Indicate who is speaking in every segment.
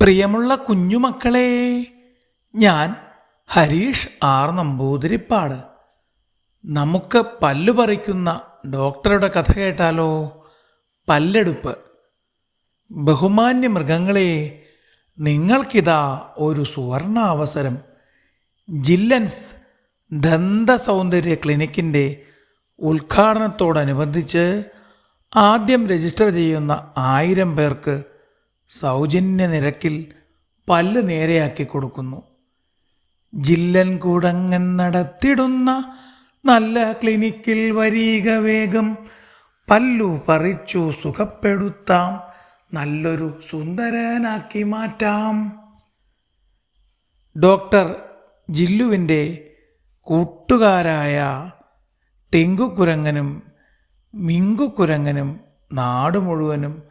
Speaker 1: പ്രിയമുള്ള കുഞ്ഞുമക്കളെ ഞാൻ ഹരീഷ് ആർ നമ്പൂതിരിപ്പാട്. നമുക്ക് പല്ലു പറിക്കുന്ന ഡോക്ടറുടെ കഥ കേട്ടാലോ? പല്ലെടുപ്പ്. ബഹുമാന്യ മൃഗങ്ങളെ നിങ്ങൾക്കിതാ ഒരു സുവർണ അവസരം ജില്ലൻസ് ദന്ത സൗന്ദര്യ ക്ലിനിക്കിന്റെ ഉദ്ഘാടനത്തോടനുബന്ധിച്ച് ആദ്യം രജിസ്റ്റർ ചെയ്യുന്ന ആയിരം പേർക്ക് സൗജന്യ നിരക്കിൽ പല്ല് നേരെയാക്കി കൊടുക്കുന്നു. ജില്ലൻ കൂടങ്ങൻ നടത്തിടുന്ന നല്ല ക്ലിനിക്കിൽ വരീക വേഗം. പല്ലു പറിച്ചു സുഖപ്പെടുത്താം. നല്ലൊരു സുന്ദരനാക്കി മാറ്റാം. ഡോക്ടർ ജില്ലുവിന്റെ കൂട്ടുകാരായ തെങ്കുക്കുരങ്ങനും മിങ്കുക്കുരങ്ങനും നാട് മുഴുവനും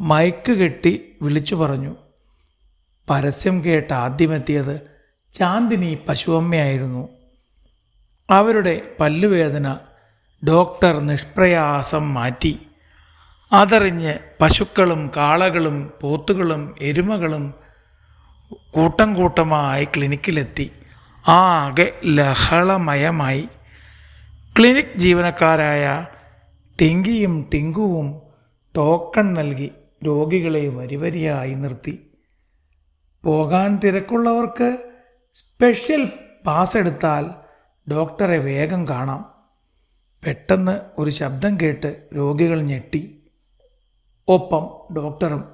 Speaker 1: മയക്ക് കെട്ടി വിളിച്ചു പറഞ്ഞു. പരസ്യം കേട്ട് ആദ്യമെത്തിയത് ചാന്ദിനി പശുവമ്മയായിരുന്നു. അവരുടെ പല്ലുവേദന ഡോക്ടർ നിഷ്പ്രയാസം മാറ്റി. അതറിഞ്ഞ് പശുക്കളും കാളകളും പോത്തുകളും എരുമകളും കൂട്ടം കൂട്ടമായി ക്ലിനിക്കിലെത്തി. ആകെ ലഹളമയമായി. ക്ലിനിക് ജീവനക്കാരായ ടിങ്കിയും ടിങ്കുവും ടോക്കൺ നൽകി. രോഗികളെ വരിവരിയായി നിർത്തി. പോകാൻ തിരക്കുള്ളവർക്ക് സ്പെഷ്യൽ പാസ് എടുത്താൽ ഡോക്ടറെ വേഗം കാണാം. പെട്ടെന്ന് ഒരു ശബ്ദം കേട്ട് രോഗികൾ ഞെട്ടി. ഒപ്പം ഡോക്ടറും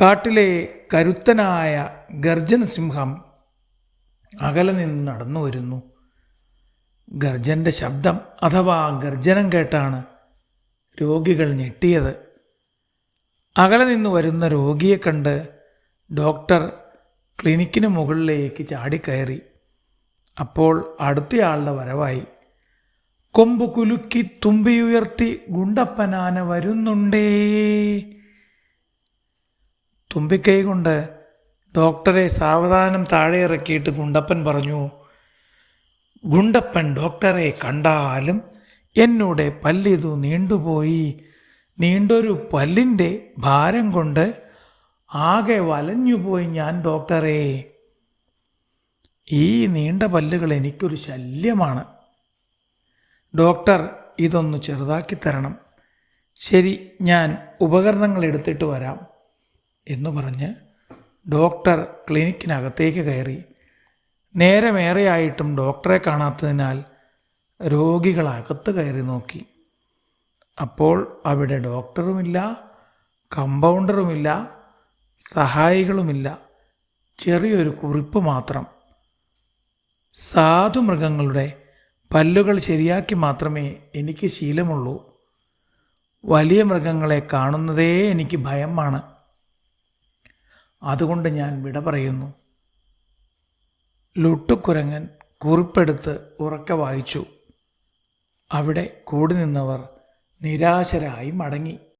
Speaker 1: കാട്ടിലെ കരുത്തനായ ഗർജൻ സിംഹം അകലെ നിന്ന് നടന്നു വരുന്നു. ഗർജന്റെ ശബ്ദം അഥവാ ഗർജനം കേട്ടാണ് രോഗികൾ ഞെട്ടിയത്. അകലെ നിന്ന് വരുന്ന രോഗിയെ കണ്ട് ഡോക്ടർ ക്ലിനിക്കിന് മുകളിലേക്ക് ചാടിക്കയറി. അപ്പോൾ അടുത്തയാളുടെ വരവായി. കൊമ്പ് കുലുക്കി തുമ്പിയുയർത്തി ഗുണ്ടപ്പനാന വരുന്നുണ്ടേ. തുമ്പിക്കൈ കൊണ്ട് ഡോക്ടറെ സാവധാനം താഴെ ഇറക്കിയിട്ട് ഗുണ്ടപ്പൻ പറഞ്ഞു ഗുണ്ടപ്പൻ ഡോക്ടറെ കണ്ടാലും എന്നോട് പല്ലിതു നീണ്ടുപോയി. നീണ്ടൊരു പല്ലിന്റെ ഭാരം കൊണ്ട് ആകെ വലഞ്ഞുപോയി ഞാൻ ഡോക്ടറെ. ഈ നീണ്ട പല്ലുകൾ എനിക്കൊരു ശല്യമാണ്. ഡോക്ടർ ഇതൊന്ന് ചെറുതാക്കി തരണം. ശരി ഞാൻ ഉപകരണങ്ങൾ എടുത്തിട്ട് വരാം എന്ന് പറഞ്ഞ് ഡോക്ടർ ക്ലിനിക്കിനകത്തേക്ക് കയറി. നേരമേറെയായിട്ടും ഡോക്ടറെ കാണാത്തതിനാൽ രോഗികൾ അകത്ത് കയറി നോക്കി. അപ്പോൾ അവിടെ ഡോക്ടറുമില്ല കമ്പൗണ്ടറുമില്ല സഹായികളുമില്ല. ചെറിയൊരു കുറിപ്പ് മാത്രം. സാധു മൃഗങ്ങളുടെ പല്ലുകൾ ശരിയാക്കി മാത്രമേ എനിക്ക് ശീലമുള്ളൂ. വലിയ മൃഗങ്ങളെ കാണുന്നതേ എനിക്ക് ഭയമാണ്. അതുകൊണ്ട് ഞാൻ വിട പറയുന്നു. ലുട്ടുക്കുരങ്ങൻ കുറിപ്പെടുത്ത് ഉറക്കെ വായിച്ചു. അവിടെ കൂടി നിന്നവർ നിരാശരായി മടങ്ങി.